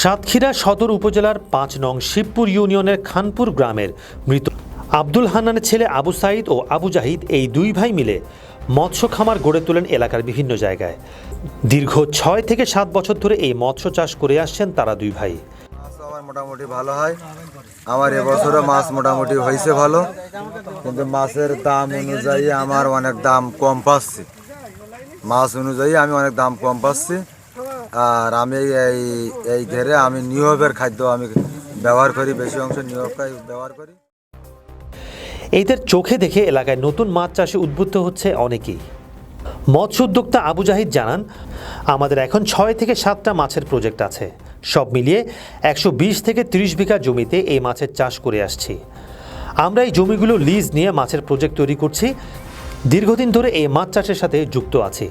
সাতক্ষীরা সদর উপজেলার পাঁচ নং শিবপুর ইউনিয়নের খানপুর গ্রামের মৃত আব্দুল হান্নানের ছেলে আবু সাইদ ও আবু জাহিদ এই দুই ভাই মিলে মৎস্য খামার গড়ে তোলেন এলাকার বিভিন্ন জায়গায়। দীর্ঘ ছয় থেকে সাত বছর ধরে এই মৎস্য চাষ করে আসছেন তারা দুই ভাই। মোটামুটি ভালো হয়। আমার এবছরও মাছ মোটামুটি হয়েছে ভালো। কিন্তু মাছের দাম অনুযায়ী আমার অনেক দাম কম পাচ্ছি। মাছ অনুযায়ী আমি অনেক দাম কম পাচ্ছি। আর আমি এই এই ঘেরে আমি নিয়বের খাদ্য আমি ব্যবহার করি, বেশি অংশ নিয়বটাই ব্যবহার করি। এদের চোখে দেখে এলাকায় নতুন মাছ চাষে উদ্বুদ্ধ হচ্ছে অনেকেই। মৎস্য উদ্যোক্তা আবু জাহিদ জানান, আমাদের এখন ছয় থেকে সাতটা মাছের প্রজেক্ট আছে। সব মিলিয়ে একশো বিশ থেকে তিরিশ বিঘা জমিতে এই মাছের চাষ করে আসছি। আমরা এই জমিগুলো লিজ নিয়ে মাছের প্রজেক্ট তৈরি করছি। দীর্ঘদিন ধরে এই মাছ চাষের সাথে যুক্ত আছি।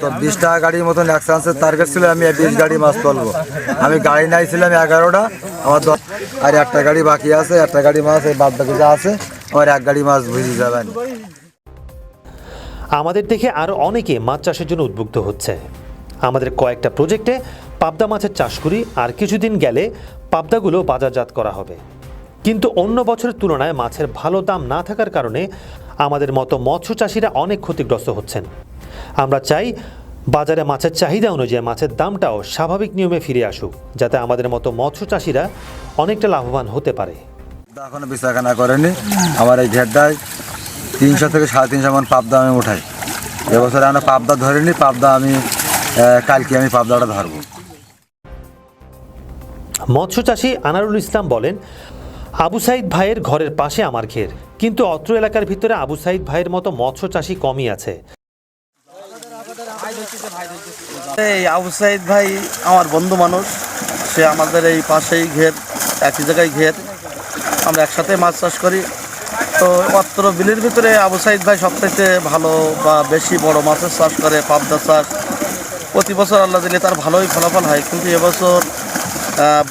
তো বিশ টাকা গাড়ির মতন এক চান্সের টার্গেট ছিল আমি বিশ গাড়ি মাছ তুলবো আমি গাড়ি নাইছিলাম এগারোটা আমার দশ আর একটা গাড়ি বাকি আছে একটা গাড়ি মাছ এই বাদ বাকি যা আছে আমার এক গাড়ি মাছ বুঝে যাবেন আমাদের দেখে আরও অনেকে মাছ চাষের জন্য উদ্বুদ্ধ হচ্ছে। আমাদের কয়েকটা প্রজেক্টে পাবদা মাছের চাষ করি আর কিছুদিন গেলে পাবদাগুলো বাজারজাত করা হবে। কিন্তু অন্য বছরের তুলনায় মাছের ভালো দাম না থাকার কারণে আমাদের মতো মৎস্য চাষিরা অনেক ক্ষতিগ্রস্ত হচ্ছেন। আমরা চাই বাজারে মাছের চাহিদা অনুযায়ী মাছের দামটাও স্বাভাবিক নিয়মে ফিরে আসুক, যাতে আমাদের মতো মৎস্য চাষিরা অনেকটা লাভবান হতে পারে। এখনও বেচাকেনা করেনি। আমার এই ঘেরটায় তিনশো থেকে সাড়ে তিনশো মন পাবদা আমি উঠাই। এবছরে আমরা পাবদা ধরিনি, পাবদা আমি কালকে আমি পাবদাটা ধরবো। মৎস্য চাষী আনারুল ইসলাম বলেন, আবু সাইদ ভাইয়ের ঘরের পাশে আমার ঘের, কিন্তু অত্র এলাকার ভিতরে আবু সাইদ ভাইয়ের মতো মৎস্য চাষী কমই আছে। এই আবু সাইদ ভাই আমার বন্ধু মানুষ, সে আমাদের এই পাশেই ঘের, একই জায়গায় ঘের। আমরা একসাথে মাছ চাষ করি। তো অত্র বিলের ভিতরে আবু সাইদ ভাই সবথেকে ভালো বা বেশি বড় মাছের চাষ করে, পাবদা চাষ। প্রতি বছর আল্লাহ দিলে তার ভালোই ফলাফল হয়, কিন্তু এবছর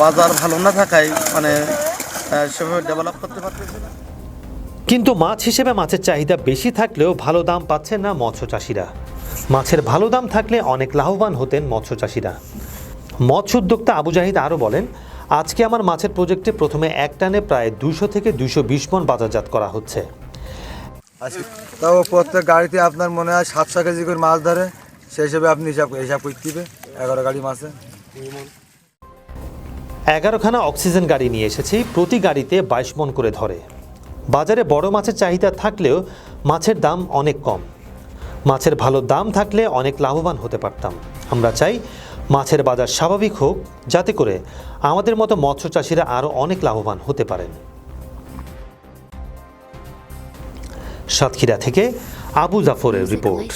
বাজার ভালো না থাকায় মানে সেভাবে ডেভেলপ করতে পারতেছে না। কিন্তু মাছ হিসেবে মাছের চাহিদা বেশি থাকলেও ভালো দাম পাচ্ছেন না মৎস্য চাষিরা। মাছের ভালো দাম থাকলে অনেক লাভবান হতেন মৎস্য চাষিরা। মৎস্য উদ্যোক্তা আবু জাহিদ আরও বলেন আজকে আমার মাছের প্রজেক্টে প্রথমে এক টানে প্রায় দুশো থেকে দুশো বিশ মন বাজারজাত করা হচ্ছে। তাও প্রত্যেক গাড়িতে আপনার মনে হয় সাতশো কেজি করে মাছ ধরে সেই হিসেবে আপনি হিসাব হিসাব করতে দিবে এগারো গাড়ি মাছে। এগারোখানা অক্সিজেন গাড়ি নিয়ে এসেছি, প্রতি গাড়িতে বাইশ মন করে ধরে। বাজারে বড় মাছের চাহিদা থাকলেও মাছের দাম অনেক কম। মাছের ভালো দাম থাকলে অনেক লাভবান হতে পারতাম। আমরা চাই মাছের বাজার স্বাভাবিক হোক, যাতে করে আমাদের মতো মৎস্য চাষিরা আরও অনেক লাভবান হতে পারেন। সাতক্ষীরা থেকে আবু জাফরের রিপোর্ট.